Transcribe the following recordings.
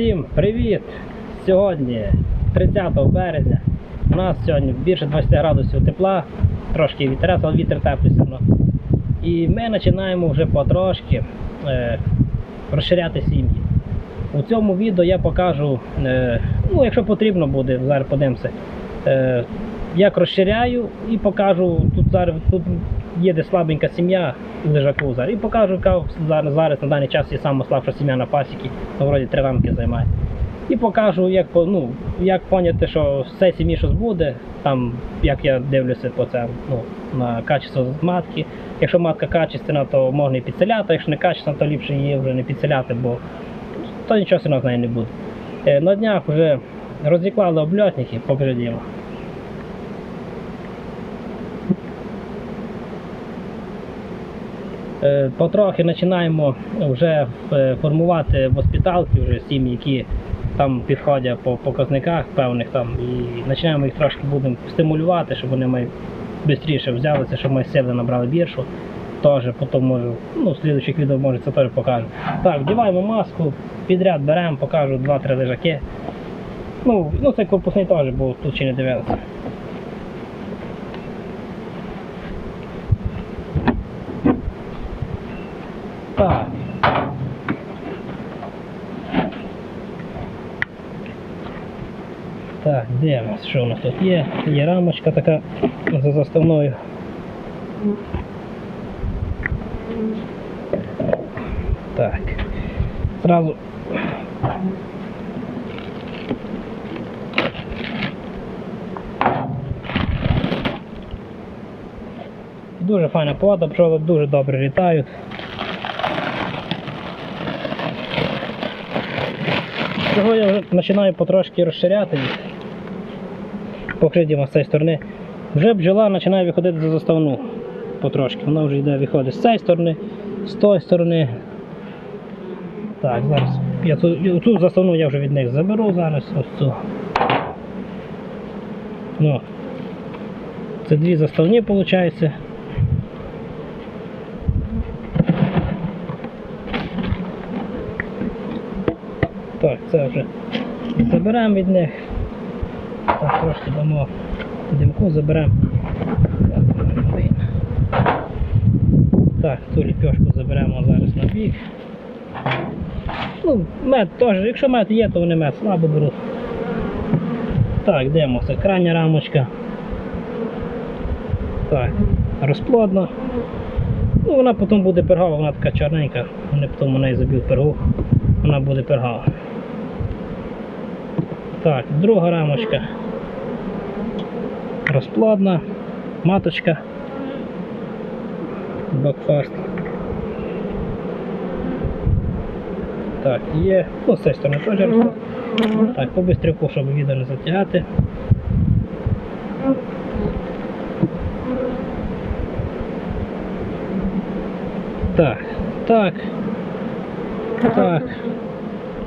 Всім привіт! Сьогодні 30 березня. У нас сьогодні більше 20 градусів тепла, трошки вітерець, але вітер теплий все одно. І ми починаємо вже потрошки е, розширяти сім'ї. У цьому відео я покажу, е, ну якщо потрібно буде, зараз подивимося, е, як розширяю і покажу, тут зараз тут є де слабенька сім'я лежаку зараз. І покажу, зараз, зараз на даний час є сама слабша сім'я на пасіки, ну, вроді три рамки займає. І покажу, як, ну, як поняти, що цієї сім'ї щось буде, там, як я дивлюся по це, ну, на качество матки. Якщо матка качественна, то можна і підселяти, а якщо не качественна, то ліпше її вже не підселяти, бо то нічого з нею не буде. Е, На днях вже розіклали обльотники, покажімо. Потрохи починаємо вже е, формувати госпіталки, вже сім'ї, які там підходять по показниках певних там, і починаємо їх трошки будемо стимулювати, щоб вони ми швидше взялися, щоб ми сили набрали більшу. Теж потім можу, ну, в слідуючих відео може це теж покажу. Так, вдіваємо маску, підряд беремо, покажу 2-3 лежаки. Ну, ну це корпусний теж, бо тут ще не дивилися. Так. Так, дивимось, що у нас тут є. Є рамочка така за заставною. Так. Зразу. Дуже файна погода, пчоли дуже добре літають. Цього я вже починаю потрошки розширяти їх. Покридімо з цієї сторони. Вже бджола починає виходити за заставну потрошки. Вона вже йде виходить з цієї сторони, з тої сторони. Так, зараз. Я цю, цю заставну я вже від них заберу зараз. Ось цю. Ну. Це дві заставні виходить. Так, це вже заберемо від них. Так, трошки дамо димку, заберемо. Так, ту ліпьошку заберемо зараз на бік. Ну, мед теж, якщо мед є, то вони мед слабо беруть. Так, дивимося, крайня рамочка. Так, розплодна. Ну, вона потім буде пергова, вона така чорненька, вони потім у неї заб'ють пергу, вона буде пергова. Так, друга рамочка. Розплодна, маточка. Бакфаст. Так, є. Ну, з цієї сторони теж розплод. Так, по бистряку, щоб відео не затягати. Так, так. Так.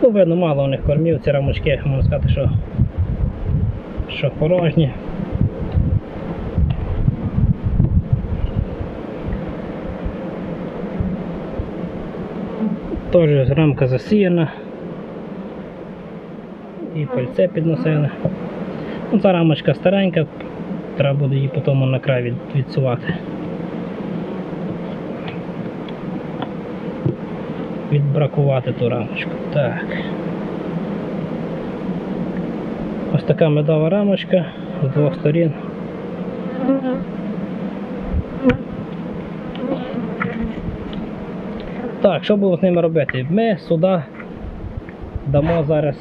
Ну, видно, мало у них кормів, ці рамочки, можна сказати, що, що порожні. Теж рамка засіяна. І пальце підносили. Ну, ця рамочка старенька, треба буде її потім на край від, відсувати. відбракувати ту рамочку. Так. Ось така медова рамочка з двох сторін. Так, що було з ними робити? Ми сюди дамо зараз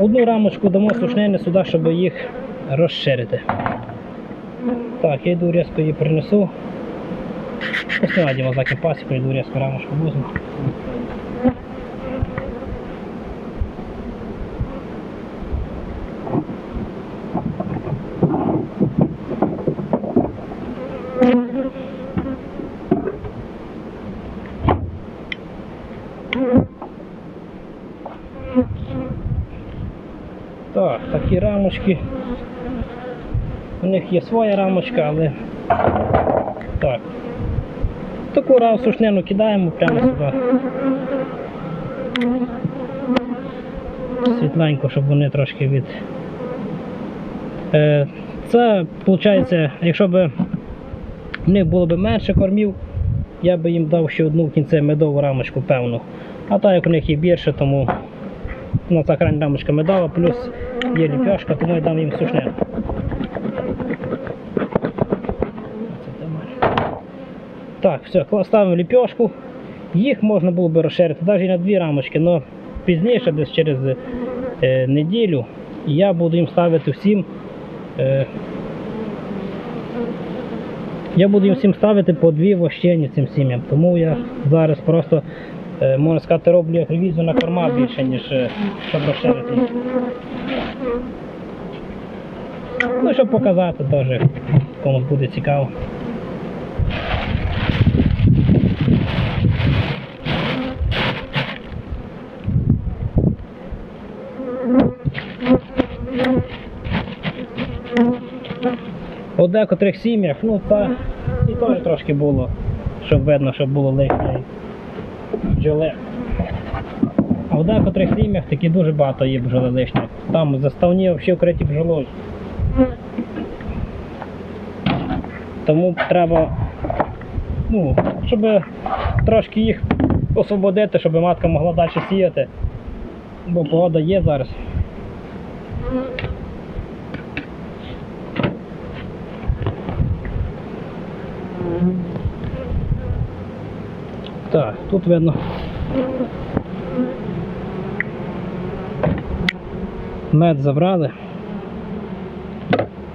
одну рамочку дамо сушнини сюди, щоб їх розширити. Так, я йду різко її принесу. Поснимайте заки пасеку, иду резко рамушку возьму. Так, такі рамочки. У них є своя рамочка, але так. Таку сушнину кидаємо прямо сюди. Світленько, щоб вони трошки від. Е, Це виходить, якщо б в них було б менше кормів, я би їм дав ще одну в кінці медову рамочку, певну. А так як у них є більше, тому ну, крайня рамочка медова, плюс є ліпешка, тому я дам їм сушне. Так, все, ставимо ліпешку. Їх можна було б розширити навіть на дві рамочки, але пізніше, десь через е, неділю, я буду їм ставити всім. Е, я буду їм всім ставити по дві вощені цим сім'ям. Тому я зараз просто, можна сказати, роблю як ревізію на корма більше, ніж е, щоб розширити. Ну, щоб показати теж, комусь буде цікаво. У декотрих сім'ях, ну та і теж трошки було, щоб видно, щоб було лишнє бджоли. А в декотрих сім'ях такі дуже багато є бджоли лишніх. Там заставні взагалі вкриті бджолою. Тому треба, ну, щоб трошки їх освободити, щоб матка могла далі сіяти. Бо погода є зараз. Так, тут видно. Мед забрали.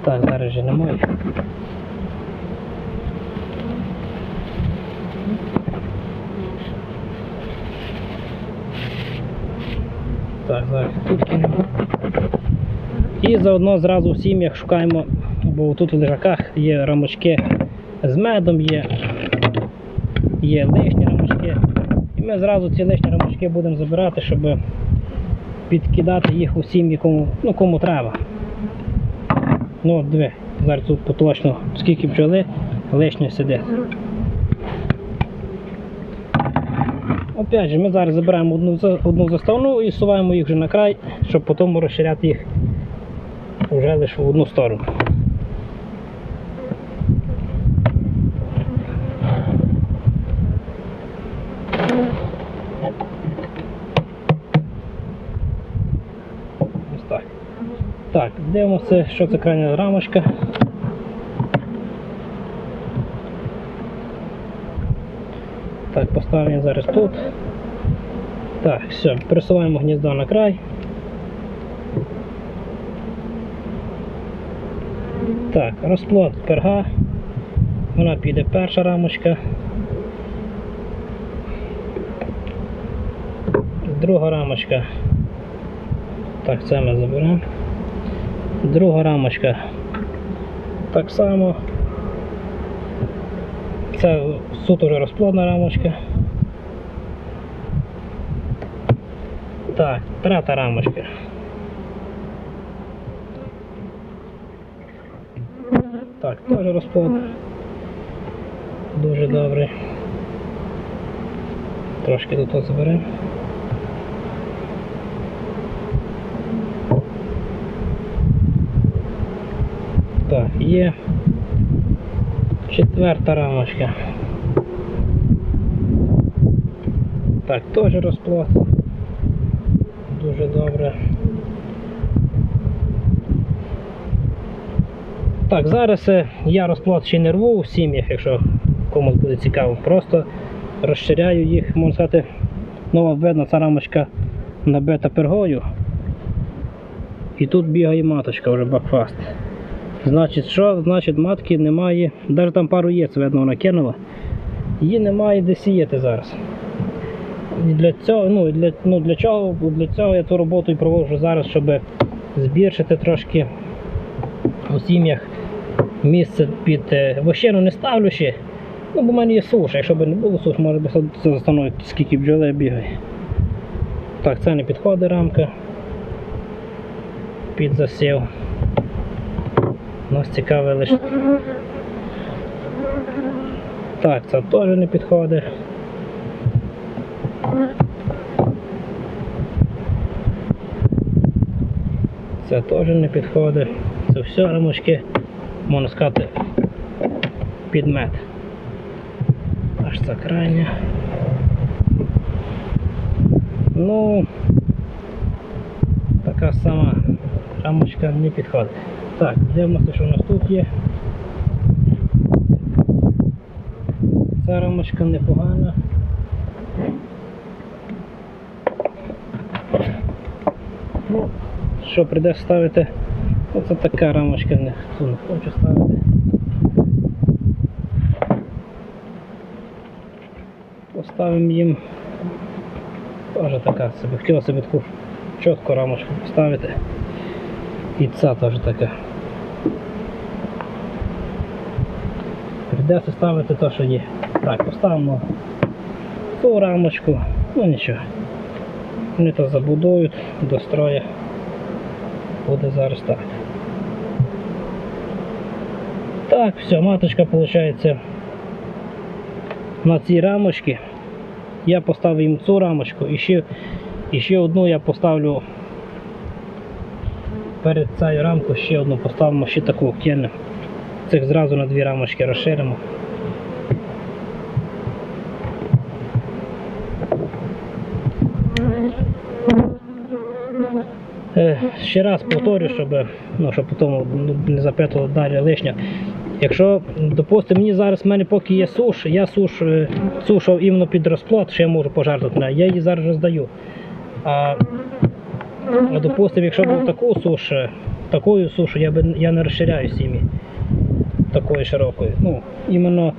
Так, зараз же немає. Так, зараз тут кинемо. І заодно зразу в сім'ях шукаємо, бо тут в лежаках є рамочки з медом, є, є. І ми зразу ці лишні рамочки будемо забирати, щоб підкидати їх у сім'ї, кому, ну, кому треба. Ну, диви, зараз тут поточно, скільки бджоли лишньо сидить. Опять же, ми зараз забираємо одну, одну заставну і суваємо їх вже на край, щоб потім розширяти їх вже лише в одну сторону. Ось так. Так, дивимося, що це крайня рамочка. Так, поставимо її зараз тут. Так, все, пересуваємо гніздо на край. Так, розплод перга. Вона піде перша рамочка. Друга рамочка. Так, це ми заберемо. Друга рамочка. Так само. Це суто вже розплодна рамочка. Так, третя рамочка. Так, теж розплод. Дуже добрий. Трошки тут от заберемо. Так, є четверта рамочка. Так, теж розплод. Дуже добре. Так, зараз е, я розплод ще не рву у сім'ях, якщо комусь буде цікаво. Просто розширяю їх, можна сказати, нова видно, ця рамочка набита пергою. І тут бігає маточка вже бакфаст. Значить, що? Значить, матки немає. Навіть там пару яєць, видно, вона кинула. Її немає де сіяти зараз. І для цього, ну, для, ну, для чого? Для цього я цю роботу і проводжу зараз, щоб збільшити трошки у сім'ях місце під е, вощину не ставлю ще. Ну, бо в мене є суша. Якщо б не було суш, може би це застановити, скільки бджоли бігає. Так, це не підходить рамка під засів. Нас цікаве лише. Так, це теж не підходить. Це теж не підходить. Це все рамочки, можна сказати, підмет. Аж це крайня. Ну, така сама рамочка не підходить. Так, дивимося, що у нас тут є. Ця рамочка непогана. Ну, що прийдеться ставити? Оце така рамочка, не хоче ставити. Поставимо їм теж така собі. Хотіла собі таку чітку рамочку поставити. І ця теж така. Прийдеться ставити те, що є. Так, поставимо ту рамочку, ну нічого. Вони то забудують до строя. Буде зараз так. Так, все, маточка виходить на цій рамочці. Я поставив їм цю рамочку і ще, і ще одну я поставлю перед цією рамкою ще одну поставимо ще таку кинемо. Цих зразу на дві рамочки розширимо. Е, Ще раз повторю, щоб, ну, щоб потім не запитували далі лишнє. Якщо, допустимо, мені зараз в мене поки є суш, я суш е, сушав іменно під розплод, що я можу пожертвувати, я її зараз роздаю. А, допустимо, якщо був таку суш, е, такою сушу, я, би, я не розширяю сім'ї такою широкою. Ну, іменно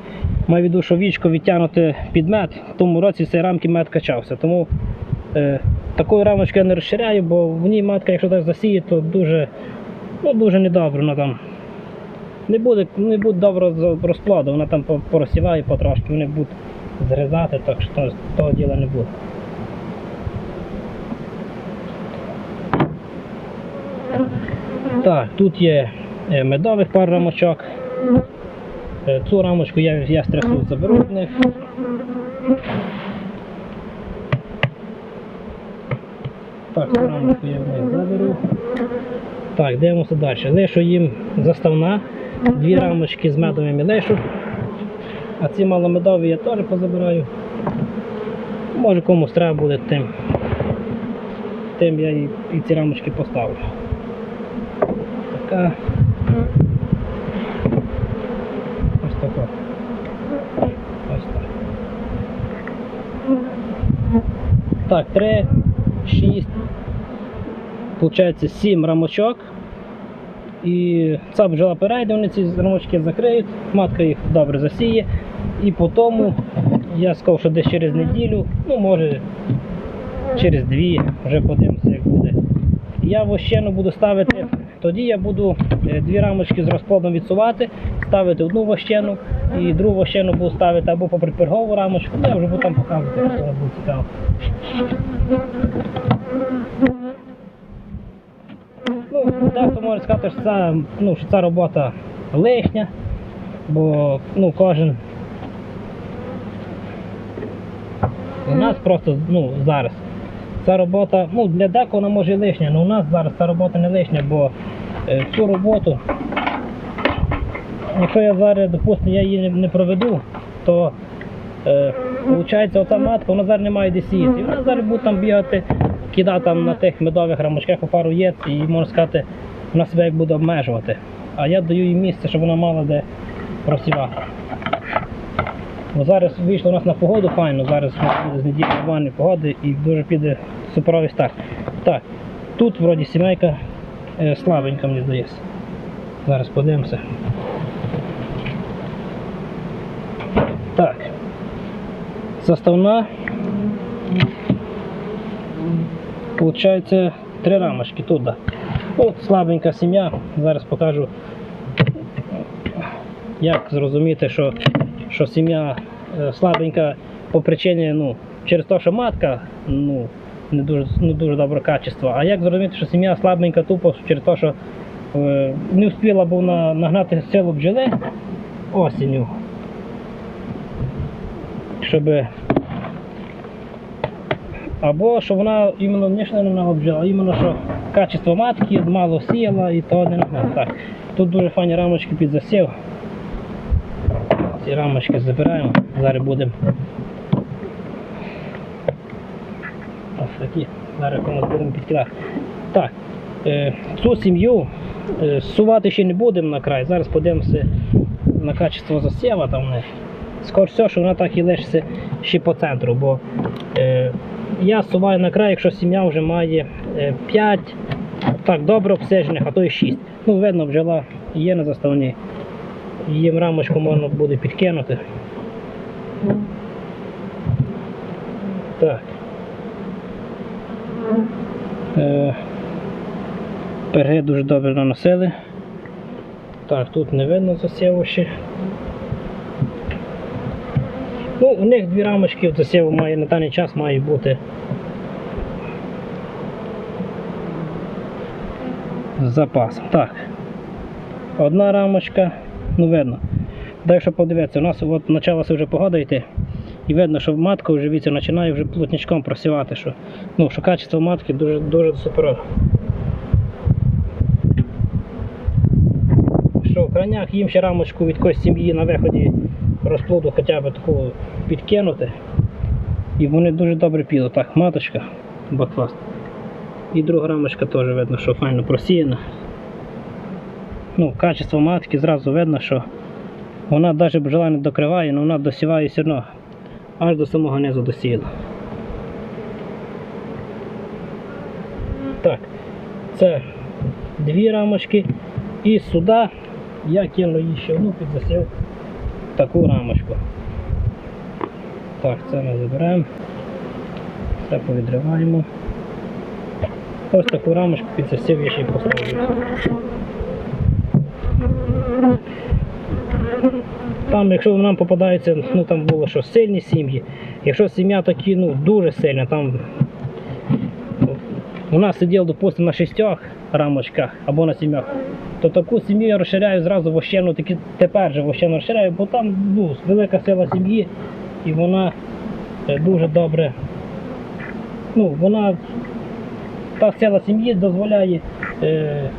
маю в виду, що вічко відтягнути під мед, в тому році цієї рамки мед качався. Тому е, такою рамочкою я не розширяю, бо в ній матка, якщо так засіє, то дуже, ну, дуже недобре вона там. Не буде, не буде добре з розплоду, вона там по- порозсіває потрошки, вони будуть зрізати, так що того діла не буде. Так, тут є е, медових пар рамочок. Е, Цю рамочку я, я стрясу заберу в них. Так, цю рамочку я в них заберу. Так, дивимося далі. Лишу їм заставна, дві рамочки з медовими лишу. А ці маломедові я теж позабираю. Може комусь треба буде тим. Тим я і, і ці рамочки поставлю. Така. Ось така. Ось так. Так, три, шість. Получається сім рамочок. І ця бджола перейде, вони ці рамочки закриють, матка їх добре засіє. І по тому, я сказав, що десь через неділю, ну може через дві, вже подивимося, як буде. Я вощену буду ставити, тоді я буду е, дві рамочки з розплодом відсувати, ставити одну вощену і другу вощену буду ставити або попри пергову рамочку, ну, я вже буду там показувати, якщо буде цікаво. Ну, дехто може сказати, що ця, ну, що ця робота лишня, бо ну, кожен. У нас просто ну, зараз ця робота, ну для декого вона може і лишня, але у нас зараз ця робота не лишня, бо цю роботу, якщо я зараз, допустимо, я її не, проведу, то е, виходить, оця матка, вона зараз не має де сіяти. Вона зараз буде там бігати, кидати там на тих медових рамочках по пару яєць і можна сказати, вона себе як буде обмежувати. А я даю їй місце, щоб вона мала де просівати. Бо зараз вийшло у нас на погоду файно, зараз буде з неділі нормальної погоди і дуже піде суперовий старт. Так, тут вроді сімейка е, слабенька, мені здається. Зараз подивимося. Так. Составна. Получається три рамочки. Да. Ну, слабенька сім'я. Зараз покажу, як зрозуміти, що, що сім'я е, слабенька по причині, ну, через те, що матка ну, не дуже, не дуже добре качество. А як зрозуміти, що сім'я слабенька тупо через те, що е, не встигла був на, нагнати силу бджоли осінню. Щоб Або що вона іменно не що не вона обжила, а іменно що качество матки мало сіяла і то не нормально. Так. Тут дуже файні рамочки під засів. Ці рамочки забираємо. Зараз будемо. Такі. Зараз будемо підкидати. Так. Е, цю сім'ю е, сувати ще не будемо на край. Зараз подивимося на качество засіва там в них. Скоріше все, що вона так і лишиться ще по центру, бо е, я суваю на край, якщо сім'я вже має 5 так добре обстежених, а то і 6. Ну, видно, бджола є на заставні. Їм рамочку можна буде підкинути. Так. Е, Перги дуже добре наносили. Так, тут не видно засіву ще. Ну, у них дві рамочки в засіву має на даний час має бути. З запасом. Так. Одна рамочка, ну видно. Що подивитися, у нас от почалася вже погода йти. І видно, що матка вже віця починає вже плотничком просівати, що, ну, що качество матки дуже, дуже суперове. Що в кранях їм ще рамочку від якоїсь сім'ї на виході розплоду хоча б таку підкинути. І вони дуже добре підуть. Так, маточка, баклас. І друга рамочка теж видно, що файно просіяна. Ну, качество матки зразу видно, що вона навіть бджола не докриває, але вона досіває все одно. Аж до самого низу досіяла. Так, це дві рамочки. І сюди я кину її ще одну під засів таку рамочку. Так, це ми заберемо. Це повідриваємо. Ось таку рамочку під засів я ще й поставлю. Там, якщо нам попадається, ну там було що сильні сім'ї, якщо сім'я такі, ну дуже сильна, там у нас сидів, допустимо, на шістьох рамочках або на сім'ях, то таку сім'ю я розширяю зразу вощену, таки тепер же вощену розширяю, бо там ну, велика сила сім'ї і вона е, дуже добре. Ну, вона та сила сім'ї дозволяє. Е,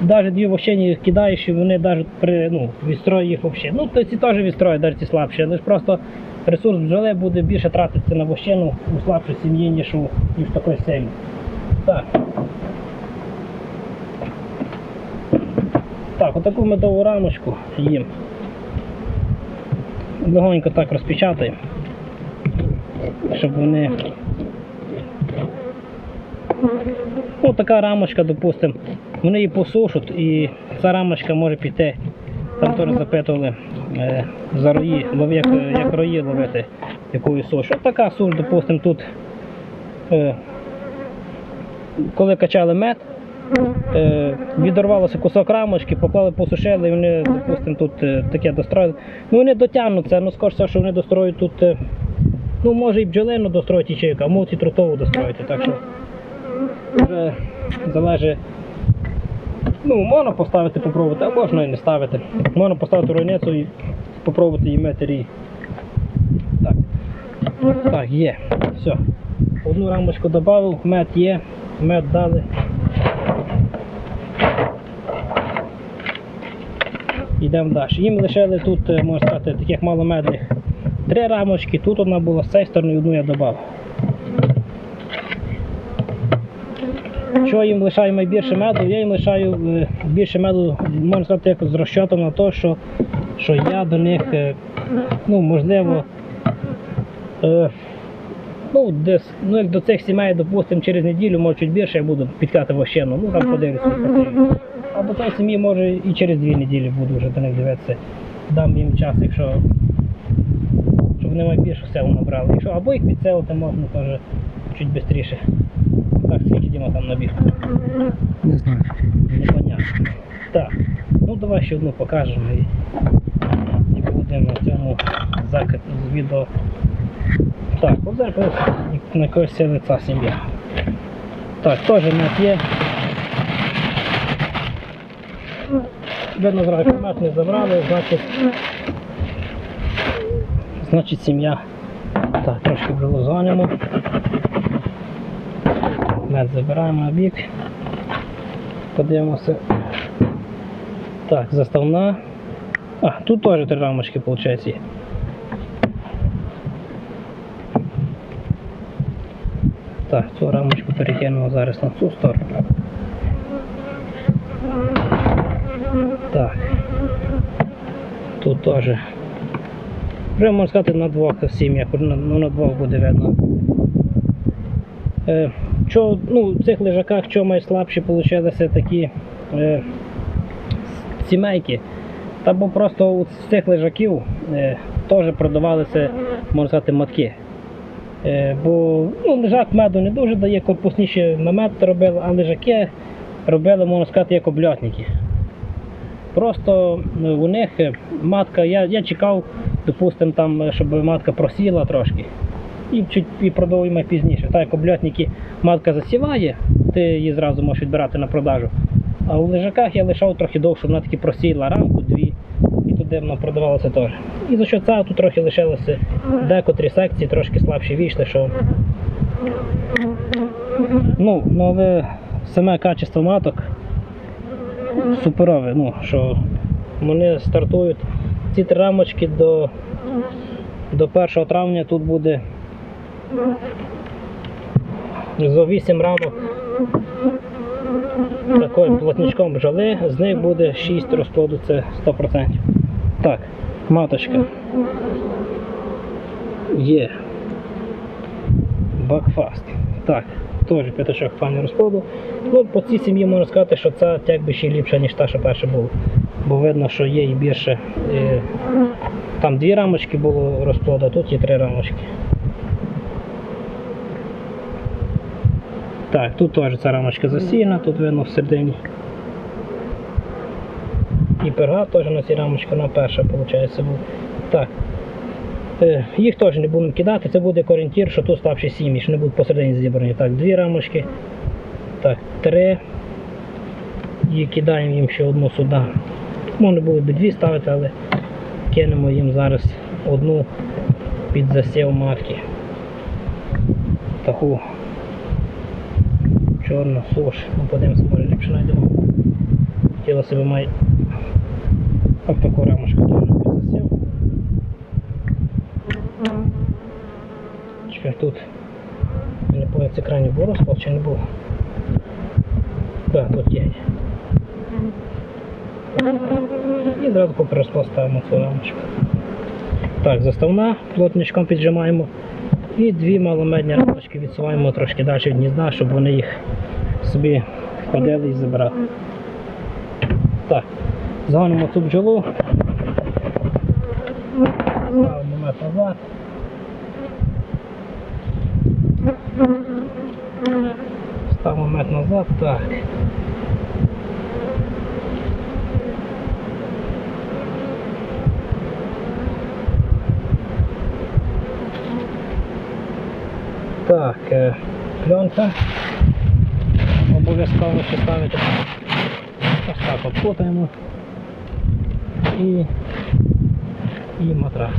навіть дві вощені кидаєш, і вони навіть при ну, відстрої їх взагалі. Ну, то ці теж відстроють, навіть ці слабші, але ж просто ресурс бджоли буде більше тратитися на вощену у слабшій сім'ї, ніж у ніж такої сильній. Так. Так, отаку медову рамочку їм. Легонько так розпечатаємо, щоб вони. Ну, така рамочка, допустимо, вони її посушать і ця рамочка може піти. Там теж запитували е, за рої, як, як рої ловити, якою суш. От така суш, допустимо, тут, е, коли качали мед, е, відорвалося кусок рамочки, поклали, посушили, і вони, допустимо, тут е, таке достроїли. Ну вони дотягнуться, ну скоріше, що вони достроють тут, е, ну може і бджолину достроїть ячейку, а можуть і трутову достроїти. Так що вже залежить. Ну, можна поставити, попробувати, а можна і не ставити. Можна поставити ройницю і попробувати її метері. Так. Так, є. Все. Одну рамочку додав, мед є, мед дали. Йдемо далі. Їм лишили тут, е, можна сказати, таких маломедних три рамочки, тут одна була з цієї сторони, одну я додав. Що їм лишаю найбільше меду? Я їм лишаю е, більше меду, можна сказати, як з розчотом на те, що, що я до них, е, ну, можливо, е, ну, десь, ну, як до цих сімей, допустимо, через неділю, може чуть більше я буду підкати вощену, ну там подивлюся. А до цієї сім'ї може і через дві неділі буду вже до них дивитися. Дам їм час, якщо щоб вони найбільше все набрали. Якщо або їх підселити можна теж чуть швидше. Діма там набіг? Не знаю. Непонятно. Так, ну давай ще одну покажемо і, і будемо на цьому закид з відео. Так, от зараз на якогось це лица сім'я. Так, теж мед є. Видно, зразу мед не забрали, значить, значить сім'я Так, трошки брело зганемо. Забираємо бік. Подивимося. Так, заставна. А, тут теж три рамочки, виходить. є. Так, цю рамочку перекинемо зараз на цю сторону. Так. Тут теж. Вже можна сказати на двох сім'ях, ну, на двох буде видно. Що, ну, в цих лежаках що найслабші получилися такі е, сімейки. Та бо просто у цих лежаків е, теж продавалися, можна сказати, матки. Е, бо ну, лежак меду не дуже дає, корпусніші на мед робили, а лежаки робили, можна сказати, як обльотники. Просто е, у них матка, я, я чекав, допустимо, там, щоб матка просіла трошки. І чуть і продовжуємо пізніше. Так як обльотники матка засіває, ти її зразу можеш відбирати на продажу. А у лежаках я лишав трохи довше, вона таки просіла рамку, дві, і туди воно продавалося теж. І за що це тут трохи лишилося декотрі секції, трошки слабші війшли, що. Ну, ну але саме качество маток суперове, ну, що вони стартують ці три рамочки до, до 1 травня тут буде за 8 рамок таким плотничком бджоли, з них буде 6 розплоду, це 100%. Так, маточка. Є. Бакфаст. Так, теж п'ятачок файний розплоду. Ну, по цій сім'ї можна сказати, що це якби ще ліпше, ніж та, що перша була. Бо видно, що є і більше. е, Там дві рамочки було розплоду, а тут є три рамочки. Так, тут теж ця рамочка засіяна, тут видно всередині. І перга теж на цій рамочці, вона перша, виходить. Так. Е, Їх теж не будемо кидати, це буде як орієнтір, що тут слабші сім'ї, що не будуть посередині зібрані. Так, дві рамочки. Так, три. І кидаємо їм ще одну сюди. Можна було б дві ставити, але кинемо їм зараз одну під засів матки. Таку чорну суш. Ну, подивимося, може ліпше знайдемо. Хотіло себе має ось рамочку теж під засів. Чекай, тут не пам'ятаю, це крайній був розклад чи не був? Так, тут є. І зразу розклад ставимо цю рамочку. Так, заставна, плотничком піджимаємо. І дві маломедні рамочки відсуваємо трошки далі від гнізда, щоб вони їх собі ходили і забирали. Так, загонимо цю бджолу. Ставимо мед назад. Ставимо мед назад, так. Так, е, пленка. Обов'язково ще ставити. Ось так обкутаємо. І, і матрас.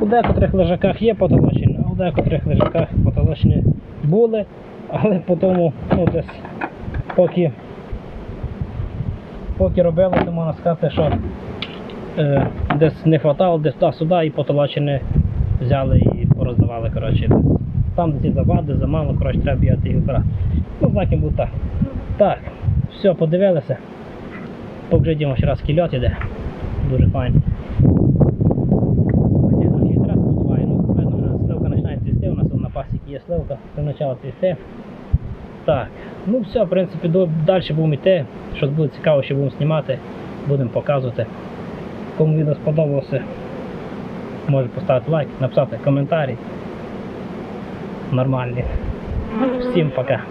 У декотрих лежаках є потолочення, а у декотрих лежаках потолочення були, але по тому, ну десь поки, поки робили, то можна сказати, що е, десь не хватало, десь туди-сюди і потолочені взяли пороздавали. Коротше. Там ці завади, замало, коротше, треба бігати їх брати. Ну, знаків був так. Так, все, подивилися. Поглядімо ще раз кільот іде. Дуже подуває. Ну, пасіки є сливка, це почала цвісти. Так, ну все, в принципі, далі будемо йти. Щось буде цікаво, що будемо знімати, будемо показувати. Кому відео сподобалося, може поставити лайк, написати коментарі. Нормальні. Всім пока.